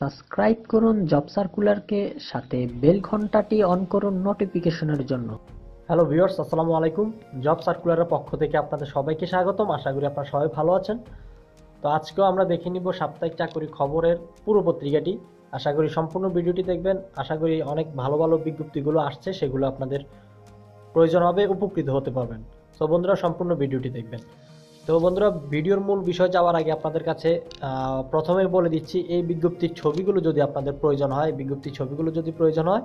Subscribe করুন job সার্কুলারকে, সাথে bell ঘন্টাটি on করুন নোটিফিকেশনের জন্য। হ্যালো ভিউয়ার্স, আসসালামু আলাইকুম। জব সার্কুলারের পক্ষ থেকে আপনাদের সবাইকে স্বাগতম। আশা করি আপনারা সবাই ভালো আছেন। তো আজকেও আমরা দেখে নিব সাপ্তাহিক চাকরি খবরের পুরো পত্রিকাটি। আশা করি সম্পূর্ণ ভিডিওটি দেখবেন। আশা করি অনেক ভালো ভালো বিজ্ঞপ্তিগুলো আসছে, সেগুলো আপনাদের প্রয়োজন হবে, উপকৃত হতে পারবেন। তো বন্ধুরা, সম্পূর্ণ ভিডিওটি দেখবেন। তো বন্ধুরা, ভিডিওর মূল বিষয় যাওয়ার আগে আপনাদের কাছে প্রথমে বলে দিচ্ছি, এই বিজ্ঞপ্তির ছবিগুলো যদি আপনাদের প্রয়োজন হয় বিজ্ঞপ্তির ছবিগুলো যদি প্রয়োজন হয়,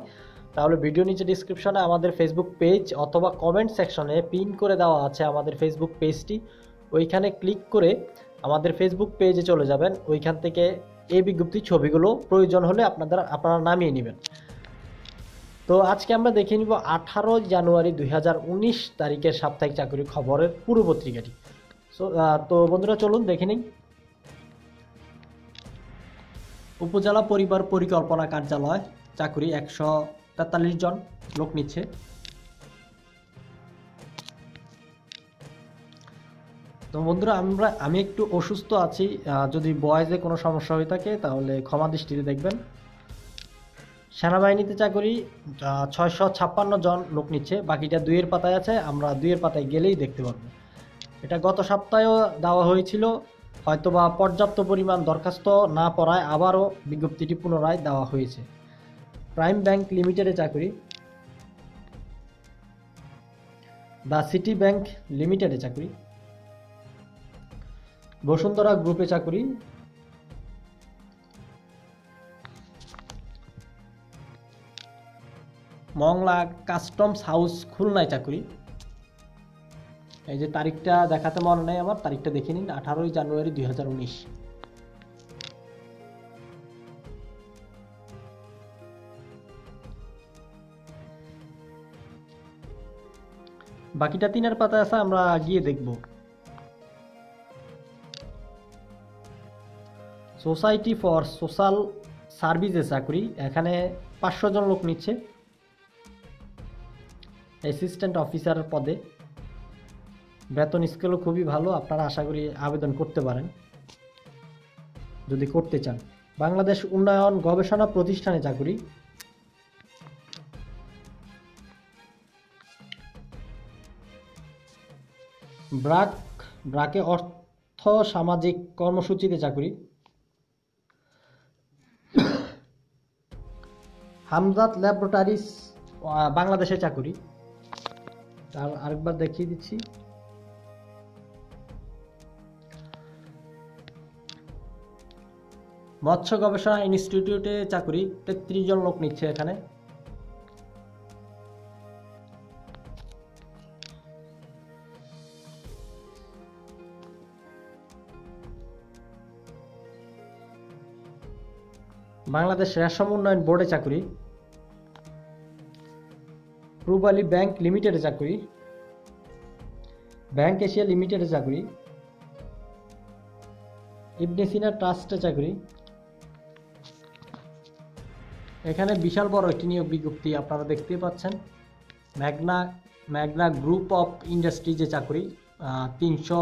তাহলে ভিডিও নিচে ডিসক্রিপশনে আমাদের ফেসবুক পেজ অথবা কমেন্ট সেকশনে পিন করে দেওয়া আছে আমাদের ফেসবুক পেজটি ওইখানে ক্লিক করে আমাদের ফেসবুক পেজে চলে যাবেন। ওইখান থেকে এই বিজ্ঞপ্তির ছবিগুলো প্রয়োজন হলে আপনাদের, আপনারা নামিয়ে নেবেন। তো আজকে আমরা দেখে নিব আঠারো জানুয়ারি দুই হাজার উনিশ তারিখের সাপ্তাহিক চাকরির খবরের পূর্ব পত্রিকাটি তো বন্ধুরা চলুন, দেখে নিই। উপজেলা পরিবার পরিকল্পনা কার্যালয়, চাকরি একশো তেতাল্লিশ জন লোক নিচ্ছে। তো বন্ধুরা, আমরা, আমি একটু অসুস্থ আছি যদি বয়েজে কোনো সমস্যা হয়ে থাকে, তাহলে ক্ষমা দৃষ্টিতে দেখবেন। সেনাবাহিনীতে চাকরি ছয়শো ছাপ্পান্ন জন লোক নিচ্ছে, বাকিটা দুইয়ের পাতায় আছে, আমরা দুইয়ের পাতায় গেলেই দেখতে পারব। এটা গত সপ্তাহেও দেওয়া হয়েছিল। হয়তোবা পর্যাপ্ত পরিমাণ দরখাস্ত না পড়ায় আবারও বিজ্ঞপ্তিটি পুনরায় দেওয়া হয়েছে। প্রাইম ব্যাংক লিমিটেডে চাকরি। দ্য সিটি ব্যাংক লিমিটেডে চাকরি। বসুন্ধরা গ্রুপে চাকরি। মংলা কাস্টমস হাউস খুলনায় চাকরি। এই যে তারিখটা দেখাতে মনে নেই আমার, তারিখটা দেখে নিন, আঠারোই জানুয়ারি দুই হাজার উনিশ। বাকিটা তিনের পাতায় আছে, আমরা গিয়ে দেখব। সোসাইটি ফর সোশ্যাল সার্ভিসে চাকরি, এখানে পাঁচশো জন লোক নিচ্ছে। অ্যাসিস্ট্যান্ট অফিসার পদে। বেতন স্কেলও খুবই ভালো, আপনারা আশা করি আবেদন করতে পারেন, যদি করতে চান। বাংলাদেশ উন্নয়ন গবেষণা প্রতিষ্ঠানে চাকরি। ব্রাক, ব্রাকে অর্থ সামাজিক কর্মসূচিতে চাকরি। হামজাত ল্যাবরেটরিজ বাংলাদেশে চাকরি। আর আরেকবার দেখিয়ে দিচ্ছি। মৎস্য গবেষণা ইনস্টিটিউটে চাকরি, তেত্রিশ জন লোক নিচ্ছে এখানে। বাংলাদেশ রেশম উন্নয়ন বোর্ডে চাকরি। পূর্বালী ব্যাংক লিমিটেডে চাকরি। ব্যাংক এশিয়া লিমিটেডে চাকরি। ইবনে সিনা ট্রাস্টে চাকরি। এখানে বিশাল বড় একটি নিয়োগ বিজ্ঞপ্তি আপনারা দেখতে পাচ্ছেন। Magna Magna group of industry যে চাকরি তিনশো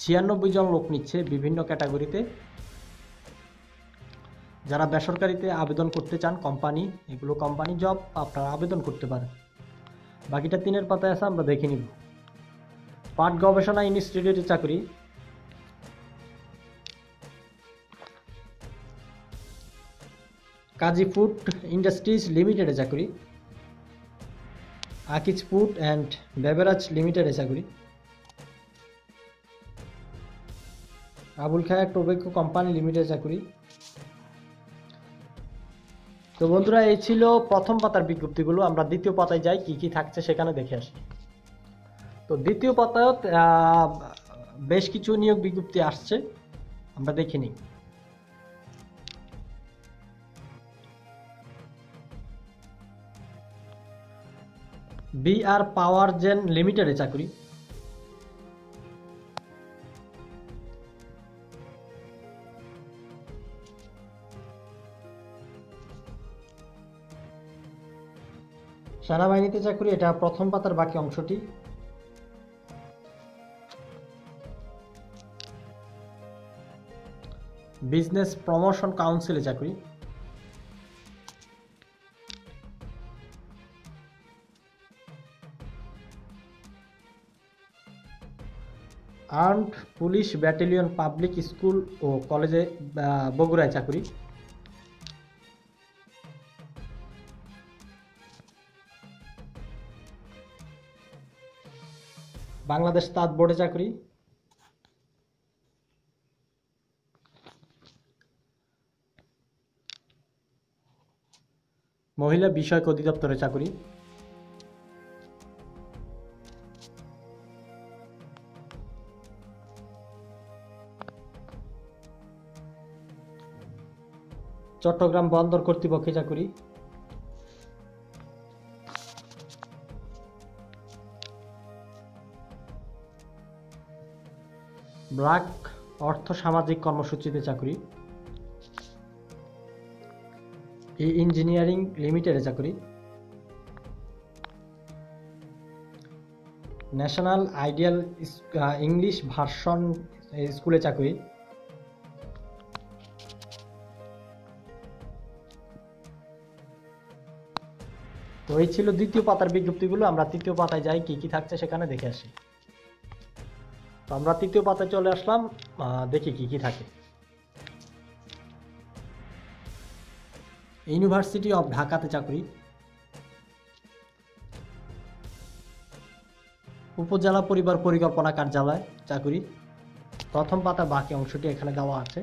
ছিয়ানব্বই জন লোক নিচ্ছে বিভিন্ন ক্যাটাগরিতে। যারা বেসরকারিতে আবেদন করতে চান, কোম্পানি, এগুলো কোম্পানি জব, আপনারা আবেদন করতে পারেন। বাকিটা তিনের পাতায় আছে, আমরা দেখে নিব। পাট গবেষণা ইনস্টিটিউটে চাকরি কাজী ফুড ইন্ডাস্ট্রিজ লিমিটেডে চাকরি, আকিজ ফুড অ্যান্ড বেভারেজ লিমিটেডে চাকরি, আবুল খায়া টোবেকো কোম্পানি লিমিটেডে চাকরি। তো বন্ধুরা, এই ছিল প্রথম পাতার বিজ্ঞপ্তিগুলো। আমরা দ্বিতীয় পাতায় যাই, কি কি থাকছে সেখানে দেখে আসি। তো দ্বিতীয় পাতায় বেশ কিছু নিয়োগ বিজ্ঞপ্তি আসছে, আমরা দেখে নিই। বিআর পাওয়ার জেন লিমিটেডে চাকরি। সেনাবাহিনীতে চাকরি, এটা প্রথম পাতার বাকি অংশটি। বিজনেস প্রমোশন কাউন্সিলে চাকরি। Armed police battalion public school ও কলেজে বগুড়ায় চাকরি। বাংলাদেশ তাঁত বোর্ডে চাকরি। মহিলা বিষয়ক অধিদপ্তরে চাকরি। চট্টগ্রাম বন্দর কর্তৃপক্ষে চাকরি ব্ল্যাক অর্থ সামাজিক কর্মসূচিতে চাকরি ই ইঞ্জিনিয়ারিং লিমিটেডে চাকরি ন্যাশনাল আইডিয়াল ইংলিশ ভার্সন স্কুলে চাকরি এই ছিল দ্বিতীয় পাতার বিজ্ঞপ্তিগুলো। আমরা তৃতীয় পাতায় যাই, কি কি থাকছে সেখানে দেখে আসি। তো আমরা তৃতীয় পাতায় চলে আসলাম দেখি কি কি থাকে। ইউনিভার্সিটি অফ ঢাকাতে চাকরি। উপজেলা পরিবার পরিকল্পনা কার্যালয় চাকরি। প্রথম পাতা বাকি অংশটি এখানে দেওয়া আছে।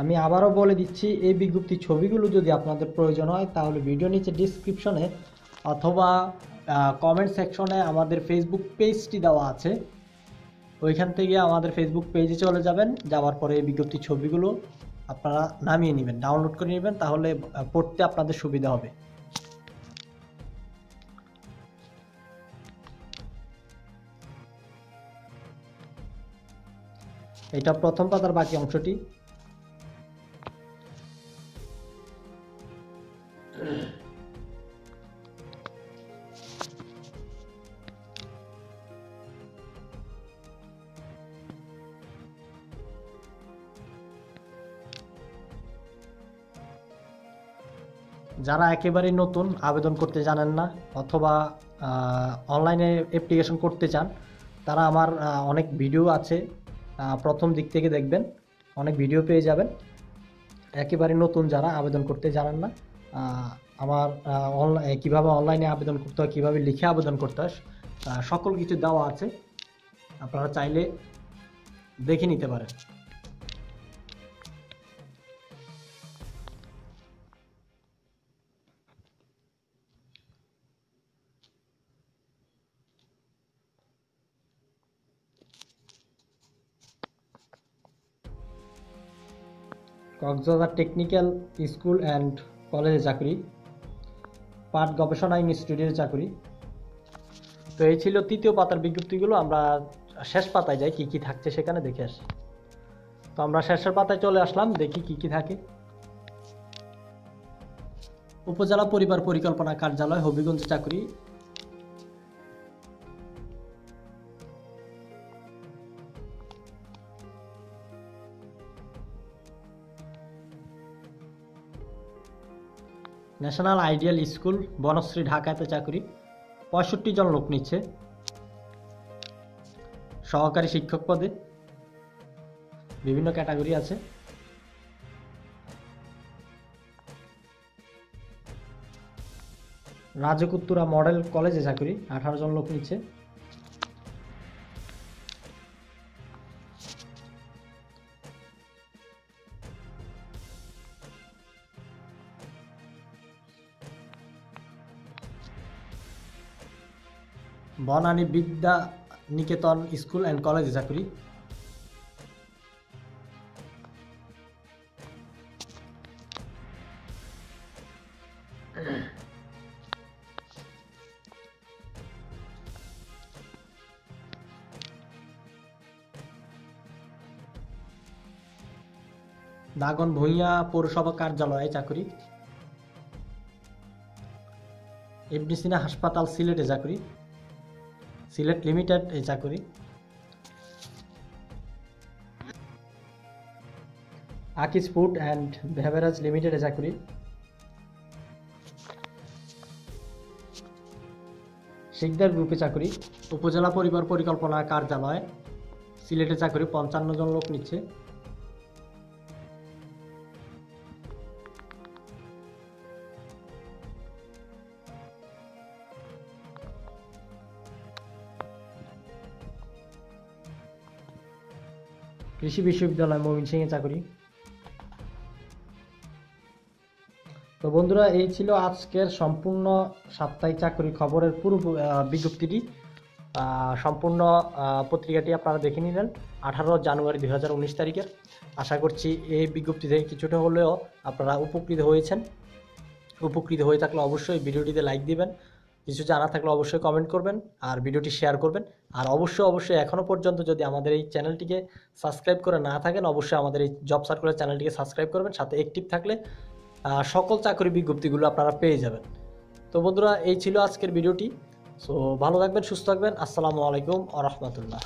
আমি আবারও বলে দিচ্ছি, এই বিজ্ঞপ্তি ছবিগুলো যদি আপনাদের প্রয়োজন হয়, তাহলে ভিডিও নিচে ডিসক্রিপশনে অথবা কমেন্ট সেকশনে আমাদের ফেসবুক পেজটি দেওয়া আছে। ওইখান থেকে আমাদের ফেসবুক পেজে চলে যাবেন, যাওয়ার পরে এই বিজ্ঞপ্তি ছবিগুলো আপনারা নামিয়ে নেবেন ডাউনলোড করে নেবেন, তাহলে পড়তে আপনাদের সুবিধা হবে। এটা প্রথম পাতার বাকি অংশটি। যারা একেবারেই নতুন আবেদন করতে জানেন না অথবা অনলাইনে অ্যাপ্লিকেশন করতে চান, তারা আমার অনেক ভিডিও আছে প্রথম দিক থেকে দেখবেন, অনেক ভিডিও পেয়ে যাবেন। একেবারে নতুন যারা আবেদন করতে জানেন না আমার অনলাইন কীভাবে অনলাইনে আবেদন করতে হয়, কীভাবে লিখে আবেদন করতে হয় সকল কিছু দেওয়া আছে। আপনারা চাইলে দেখে নিতে পারেন। কক্সবাজার টেকনিক্যাল স্কুল অ্যান্ড কলেজে চাকরি, পাট গবেষণা ইনস্টিটিউটের চাকরি। তো এই ছিল তৃতীয় পাতার বিজ্ঞপ্তিগুলো, আমরা শেষ পাতায় যাই, কি কি থাকছে সেখানে দেখে আসি। তো আমরা শেষের পাতায় চলে আসলাম, দেখি কি কি থাকে। উপজেলা পরিবার পরিকল্পনা কার্যালয়, হবিগঞ্জে চাকরি ন্যাশনাল আইডিয়াল স্কুল বনশ্রী ঢাকাতে চাকরি। পঁয়ষট্টি জন লোক নিচ্ছে। সহকারী শিক্ষক পদে। বিভিন্ন ক্যাটাগরি আছে। রাজকুত্তুরা মডেল কলেজে চাকরি। আঠারো জন লোক নিচ্ছে। বনানী বিদ্যা নিকেতন স্কুল অ্যান্ড কলেজে চাকরি। দাগন ভূঁইয়া পৌরসভা কার্যালয়ে চাকরি। এমডি সিনা হাসপাতাল সিলেটে চাকরি। সিলেট লিমিটেড এই চাকরি। আকিস ফুড অ্যান্ড বেভারেজ লিমিটেডে চাকরি। শিকদার গ্রুপে চাকরি। উপজেলা পরিবার পরিকল্পনা কার্যালয়, সিলেটে চাকরি পঞ্চান্ন জন লোক নিচ্ছে। কৃষি বিশ্ববিদ্যালয় ময়মনসিংহে চাকরি। তো বন্ধুরা, এই ছিল আজকের সম্পূর্ণ সাপ্তাহিক চাকরি খবরের পুরো বিজ্ঞপ্তিটি। সম্পূর্ণ পত্রিকাটি আপনারা দেখে নিলেন আঠারো জানুয়ারি দু হাজার উনিশ তারিখের। আশা করছি এই বিজ্ঞপ্তি থেকে কিছুটা হলেও আপনারা উপকৃত হয়েছেন। উপকৃত হয়ে থাকলে অবশ্যই ভিডিওটিতে লাইক দিবেন, কিছু জানা থাকলে অবশ্যই কমেন্ট করবেন আর ভিডিওটি শেয়ার করবেন। আর অবশ্যই অবশ্যই এখনও পর্যন্ত যদি আমাদের এই চ্যানেলটিকে সাবস্ক্রাইব করে না থাকেন, অবশ্যই আমাদের এই জব সার্কুলার চ্যানেলটিকে সাবস্ক্রাইব করবেন। সাথে অ্যাক্টিভ থাকলে সকল চাকরি বিজ্ঞপ্তিগুলো আপনারা পেয়ে যাবেন। তো বন্ধুরা, এই ছিল আজকের ভিডিওটি। সো ভালো থাকবেন, সুস্থ থাকবেন। আসসালামু আলাইকুম আ রহমতুল্লাহ।